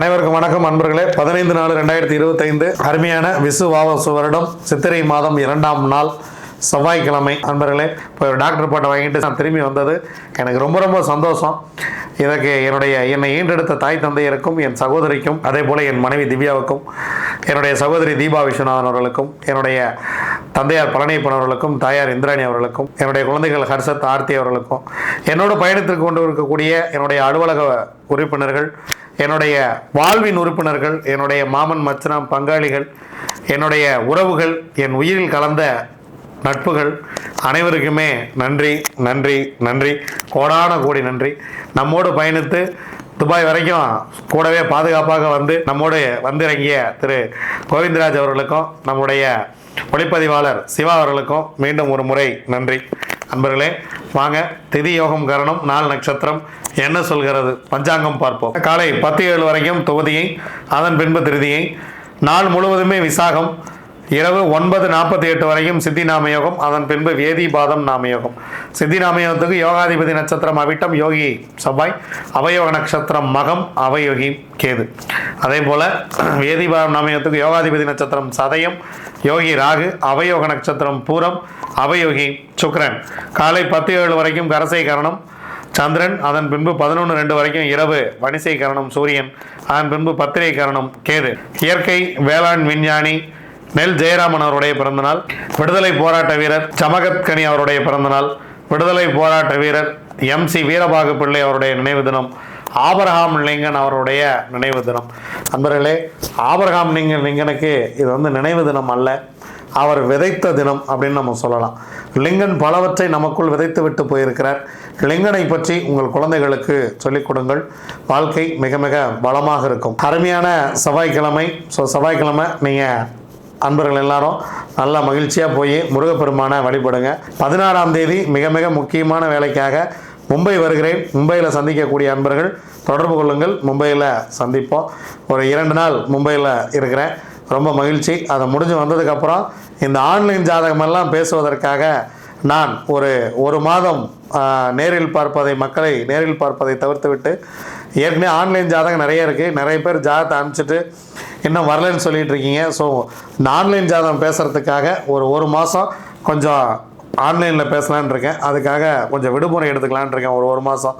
அனைவருக்கும் வணக்கம் அன்பர்களே. பதினைந்து நாலு ரெண்டாயிரத்தி இருபத்தைந்து அருமையான விசுவாவசு வருடம் சித்திரை மாதம் இரண்டாம் நாள் செவ்வாய்க்கிழமை. அன்பர்களே இப்போ ஒரு டாக்டர் பாட்டை வாங்கிட்டு நான் திரும்பி வந்தது. எனக்கு ரொம்ப ரொம்ப சந்தோஷம். இதற்கு என்னுடைய என்னை ஈண்டெடுத்த தாய் தந்தையருக்கும் என் சகோதரிக்கும் அதே போல் என் மனைவி திவ்யாவுக்கும் என்னுடைய சகோதரி தீபா விஸ்வநாதன் அவர்களுக்கும் என்னுடைய தந்தையார் பழனியப்பன் அவர்களுக்கும் தாயார் இந்திராணி அவர்களுக்கும் என்னுடைய குழந்தைகள் ஹர்ஷத் ஆர்த்தி அவர்களுக்கும் என்னோட பயணத்திற்கு கொண்டு இருக்கக்கூடிய என்னுடைய அலுவலக உறுப்பினர்கள் என்னுடைய வாழ்வின் உறுப்பினர்கள் என்னுடைய மாமன் மச்சனாம் பங்காளிகள் என்னுடைய உறவுகள் என் உயிரில் கலந்த நட்புகள் அனைவருக்குமே நன்றி நன்றி நன்றி. கோடான கோடி நன்றி. நம்மோடு பயணித்து துபாய் வரைக்கும் கூடவே பாதுகாப்பாக வந்து நம்மோடு வந்திறங்கிய திரு கோவிந்தராஜ் அவர்களுக்கும் நம்முடைய ஒளிப்பதிவாளர் சிவா அவர்களுக்கும் மீண்டும் ஒரு முறை நன்றி. அன்பர்களே வாங்க திதி யோகம் கரணம் நாள் நட்சத்திரம். என்ன சொல்கிறது? பஞ்சாங்கம் பார்ப்போம். காலை பத்து ஏழு வரைக்கும் தொகுதியை அதன் பின்பு திருதியை. நாள் முழுவதுமே விசாகம். இரவு ஒன்பது நாற்பத்தி எட்டு வரைக்கும் சித்தி நாமயோகம் அதன் பின்பு வேதிபாதம் நாமயோகம். சித்தி நாமயோகத்துக்கு யோகாதிபதி நட்சத்திரம் அவிட்டம் யோகி செவ்வாய் அவயோக நட்சத்திரம் மகம் அவயோகி கேது. அதே போல வேதிபாதம் நாமயோகத்துக்கு யோகாதிபதி நட்சத்திரம் சதயம் யோகி ராகு அவயோக நட்சத்திரம் பூரம் அவயோகி சுக்ரன் காலை பத்து ஏழு வரைக்கும் கரசை கரணம். சந்திரன் அதன் பின்பு பதினொன்று ரெண்டு வரைக்கும் இரவு வணிசை கரணம் சூரியன் அதன் பின்பு பத்திரை கரணம் கேது. இயற்கை வேளாண் விஞ்ஞானி நெல் ஜெயராமன் அவருடைய பிறந்தநாள் விடுதலை போராட்ட வீரர் சமகத்கனி அவருடைய பிறந்தநாள் விடுதலை போராட்ட வீரர் எம் சி வீரபாகு பிள்ளை அவருடைய நினைவு தினம் ஆபரகாம் லிங்கன் அவருடைய நினைவு தினம். அன்பர்களே ஆபரகாம் லிங்கன் லிங்கனுக்கு இது வந்து நினைவு தினம் அல்ல அவர் விதைத்த தினம் அப்படின்னு நம்ம சொல்லலாம். லிங்கன் பலவற்றை நமக்குள் விதைத்து விட்டு போயிருக்கிறார். லிங்கனை பற்றி உங்கள் குழந்தைகளுக்கு சொல்லிக் கொடுங்கள். வாழ்க்கை மிக மிக பலமாக இருக்கும். அருமையான செவ்வாய்க்கிழமை. ஸோ செவ்வாய்க்கிழமை நீங்கள் அன்பர்கள் எல்லாரும் நல்லா மகிழ்ச்சியாக போய் முருகப்பெருமானை வழிபடுங்க. பதினாறாம் தேதி மிக மிக முக்கியமான வேலைக்காக மும்பை வருகிறேன். மும்பையில் சந்திக்கக்கூடிய அன்பர்கள் தொடர்பு கொள்ளுங்கள். மும்பையில் சந்திப்போம். ஒரு இரண்டு நாள் மும்பையில் இருக்கிறேன். ரொம்ப மகிழ்ச்சி. அதை முடிஞ்சு வந்ததுக்கப்புறம் இந்த ஆன்லைன் ஜாதகமெல்லாம் பேசுவதற்காக நான் ஒரு ஒரு மாதம் நேரில் பார்ப்பதை மக்களை நேரில் பார்ப்பதை தவிர்த்துவிட்டு ஏற்கனவே ஆன்லைன் ஜாதகம் நிறைய இருக்குது நிறைய பேர் ஜாதகத்தை அனுப்பிச்சிட்டு இன்னும் வரலன்னு சொல்லிட்டு இருக்கீங்க. ஸோ இந்த ஆன்லைன் ஜாதகம் பேசுகிறதுக்காக ஒரு ஒரு மாதம் கொஞ்சம் ஆன்லைனில் பேசலான்னு இருக்கேன். அதுக்காக கொஞ்சம் விடுமுறை எடுத்துக்கலான் இருக்கேன். ஒரு ஒரு மாதம்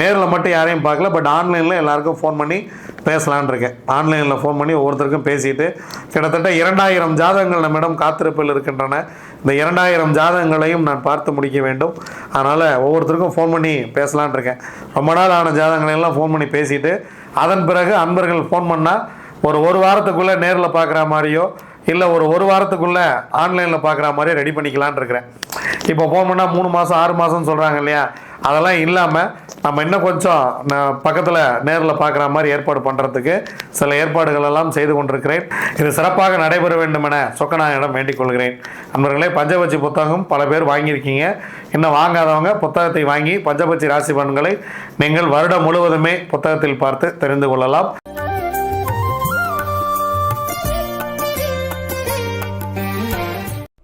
நேரில் மட்டும் யாரையும் பார்க்கல. பட் ஆன்லைனில் எல்லாருக்கும் ஃபோன் பண்ணி பேசலான்ருக்கேன் ஆன்லைனில் ஃபோன் பண்ணி ஒவ்வொருத்தருக்கும் பேசிட்டு கிட்டத்தட்ட இரண்டாயிரம் ஜாதகங்கள் நம்மிடம் காத்திருப்பில் இருக்கின்றன. இந்த இரண்டாயிரம் ஜாதகங்களையும் நான் பார்த்து முடிக்க வேண்டும். அதனால் ஒவ்வொருத்தருக்கும் ஃபோன் பண்ணி பேசலான்ருக்கேன் ரொம்ப நாள் ஆன ஜாதகங்களை எல்லாம் ஃபோன் பண்ணி பேசிட்டு அதன் பிறகு அன்பர்கள் ஃபோன் பண்ணால் ஒரு ஒரு வாரத்துக்குள்ளே நேரில் பார்க்குற மாதிரியோ இல்லை ஒரு ஒரு வாரத்துக்குள்ளே ஆன்லைனில் பார்க்குற மாதிரி ரெடி பண்ணிக்கலான்னு இருக்கிறேன். இப்போ ஃபோன் மூணு மாதம் ஆறு மாதம்னு சொல்கிறாங்க இல்லையா? அதெல்லாம் இல்லாமல் நம்ம இன்னும் கொஞ்சம் ந- பக்கத்தில் நேரில் பார்க்குற மாதிரி ஏற்பாடு பண்ணுறதுக்கு சில ஏற்பாடுகள் எல்லாம் செய்து கொண்டிருக்கிறேன். இது சிறப்பாக நடைபெற வேண்டும் என சொக்கநாயனிடம் வேண்டிக் கொள்கிறேன். நண்பர்களே பஞ்சபட்சி புத்தகம் பல பேர் வாங்கியிருக்கீங்க. இன்னும் வாங்காதவங்க புத்தகத்தை வாங்கி பஞ்சபட்சி ராசி பலன்களை நீங்கள் வருடம் முழுவதுமே புத்தகத்தில் பார்த்து தெரிந்து கொள்ளலாம்.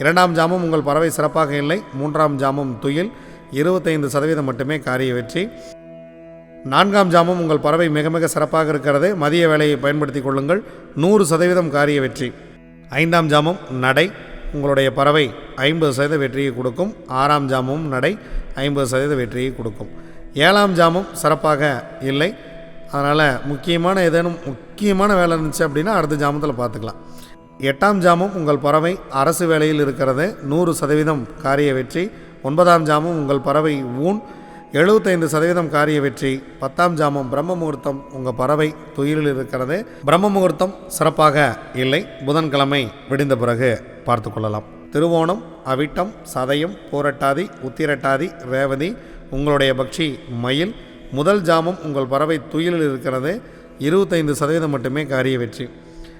இரண்டாம் ஜாமம் உங்கள் பறவை சிறப்பாக இல்லை. மூன்றாம் ஜாமம் துயில். இருபத்தைந்து சதவீதம் மட்டுமே காரிய வெற்றி. நான்காம் ஜாமம் உங்கள் பறவை மிக மிக சிறப்பாக இருக்கிறது. மதிய வேலையை பயன்படுத்தி கொள்ளுங்கள். நூறு சதவீதம் காரிய வெற்றி. ஐந்தாம் ஜாமம் நடை. உங்களுடைய பறவை ஐம்பது சதவீத வெற்றியை கொடுக்கும். ஆறாம் ஜாமமும் நடை ஐம்பது சதவீத வெற்றியை கொடுக்கும். ஏழாம் ஜாமம் சிறப்பாக இல்லை. அதனால் முக்கியமான ஏதேனும் முக்கியமான வேலை இருந்துச்சு அப்படின்னா அடுத்த ஜாமத்தில் பார்த்துக்கலாம். எட்டாம் ஜாமம் உங்கள் பறவை அரசு வேலையில் இருக்கிறது. நூறு சதவீதம் காரிய வெற்றி. ஒன்பதாம் ஜாமும் உங்கள் பறவை ஊன். எழுபத்தைந்து சதவீதம் காரிய வெற்றி. பத்தாம் ஜாமம் பிரம்ம முகூர்த்தம் உங்கள் பறவை துயிலில் இருக்கிறது. பிரம்ம முகூர்த்தம் சிறப்பாக இல்லை. புதன்கிழமை விடிந்த பிறகு பார்த்து கொள்ளலாம். திருவோணம் அவிட்டம் சதயம் போரட்டாதி உத்திரட்டாதி ரேவதி உங்களுடைய பக்ஷி மயில். முதல் ஜாமம் உங்கள் பறவை துயிலில் இருக்கிறது. இருபத்தைந்து சதவீதம் மட்டுமே காரிய வெற்றி.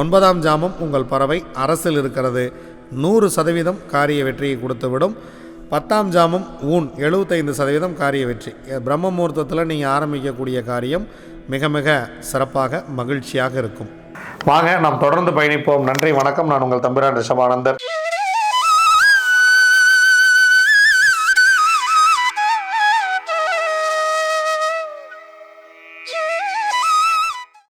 ஒன்பதாம் ஜாமம் உங்கள் பறவை அரசில் இருக்கிறது. நூறு சதவீதம் காரிய வெற்றியை கொடுத்துவிடும். பத்தாம் ஜாமம் ஊன் எழுபத்தைந்து சதவீதம் காரிய வெற்றி. பிரம்ம முகூர்த்தத்தில் நீங்கள் ஆரம்பிக்கக்கூடிய காரியம் மிக மிக சிறப்பாக மகிழ்ச்சியாக இருக்கும். வாங்க நாம் தொடர்ந்து பயணிப்போம். நன்றி வணக்கம். நான் உங்கள் தம்பிரான் ரிஷபானந்தர்.